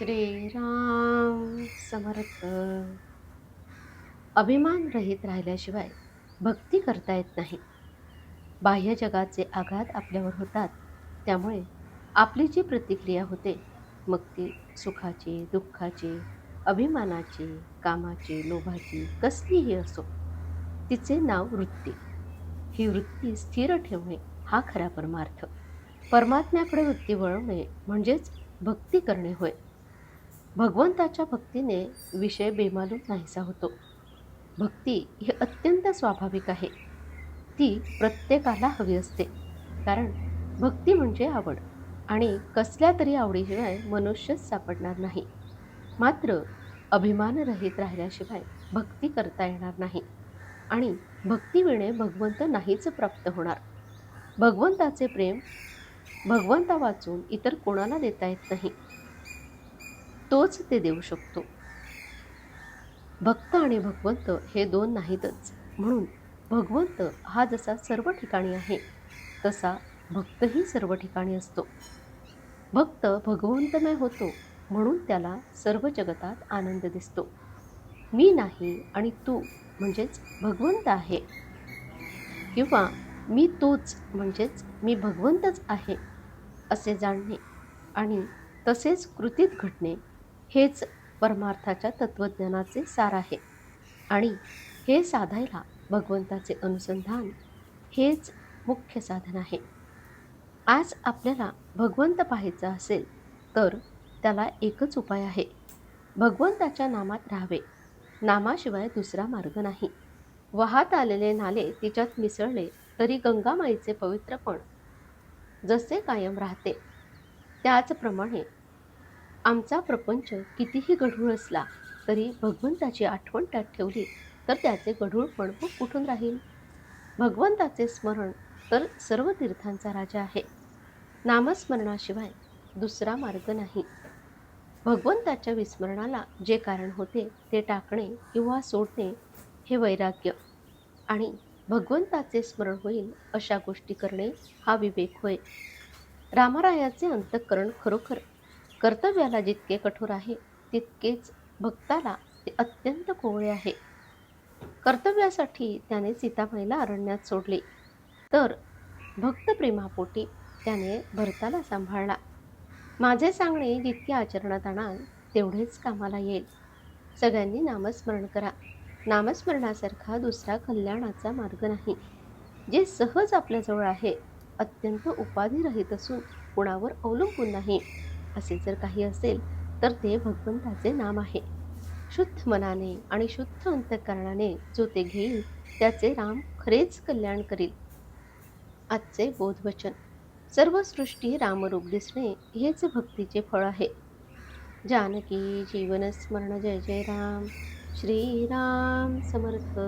श्रीराम समर्थ. अभिमान रहित राहिल्याशिवाय भक्ती करता येत नाही. बाह्य जगाचे आघात आपल्यावर होतात. त्यामुळे आपली जी प्रतिक्रिया होते मग ती सुखाची दुःखाची अभिमानाची कामाची लोभाची कसलीही असो तिचे नाव वृत्ती. ही वृत्ती स्थिर ठेवणे हा खरा परमार्थ. परमात्म्याकडे वृत्ती वळवणे म्हणजेच भक्ती करणे होय. भगवंताच्या भक्तीने विषय बेमालूम नाहीसा होतो. भक्ती ही अत्यंत स्वाभाविक आहे. ती प्रत्येकाला हवी असते. कारण भक्ती म्हणजे आवड आणि कसल्या तरी आवडीशिवाय मनुष्यच सापडणार नाही. मात्र अभिमानरहित राहिल्याशिवाय भक्ती करता येणार नाही आणि भक्तीविणे भगवंत नाहीच प्राप्त होणार. भगवंताचे प्रेम भगवंता वाचून इतर कोणाला देता येत नाही. तोच ते देऊ शकतो. भक्त आणि भगवंत हे दोन नाहीतच. म्हणून भगवंत हा जसा सर्व ठिकाणी आहे तसा भक्तही सर्व ठिकाणी असतो. भक्त भगवंतमय होतो म्हणून त्याला सर्व जगतात आनंद दिसतो. मी नाही आणि तू म्हणजेच भगवंत आहे. किंवा मी तोच म्हणजेच मी भगवंतच आहे असे जाणणे आणि तसेच कृतीत घडणे हेच परमार्थाच्या तत्त्वज्ञानाचे सार आहे. आणि हे साधायला भगवंताचे अनुसंधान हेच मुख्य साधन आहे. आज आपल्याला भगवंत पाहायचा असेल तर त्याला एकच उपाय आहे. भगवंताच्या नामात राहावे. नामाशिवाय दुसरा मार्ग नाही. वाहत आलेले नाले तिच्यात मिसळले तरी गंगामाईचे पवित्रपण जसे कायम राहते त्याचप्रमाणे आमचा प्रपंच कितीही गढूळ असला तरी भगवंताची आठवण त्यात ठेवली तर त्याचे गढूळपण मग कुठून राहील? भगवंताचे स्मरण तर सर्व तीर्थांचा राजा आहे. नामस्मरणाशिवाय दुसरा मार्ग नाही. भगवंताच्या विस्मरणाला जे कारण होते ते टाकणे किंवा सोडणे हे वैराग्य आणि भगवंताचे स्मरण होईल अशा गोष्टी करणे हा विवेक होय. रामारायाचे अंतःकरण खरोखर कर्तव्याला जितके कठोर आहे तितकेच भक्ताला ते अत्यंत कोवळे आहे. कर्तव्यासाठी त्याने सीताबाईला अरण्यात सोडले. तर भक्तप्रेमापोटी त्याने भरताला सांभाळला. माझे सांगणे जितके आचरणात आणाल तेवढेच कामाला येईल. सगळ्यांनी नामस्मरण करा. नामस्मरणासारखा दुसरा कल्याणाचा मार्ग नाही. जे सहज आपल्याजवळ आहे अत्यंत उपाधिरहित असून कुणावर अवलंबून नाही. असे जर काही असेल तर ते भगवंताचे नाम आहे. शुद्ध मनाने आणि शुद्ध अंतःकरणाने जो ते घेईल त्याचे राम खरेच कल्याण करील. आजचे बोधवचन. सर्व सृष्टी रामरूप दिसणे हेच भक्तीचे फळ आहे. जानकी जीवनस्मरण जय जय राम. श्रीराम समर्थ.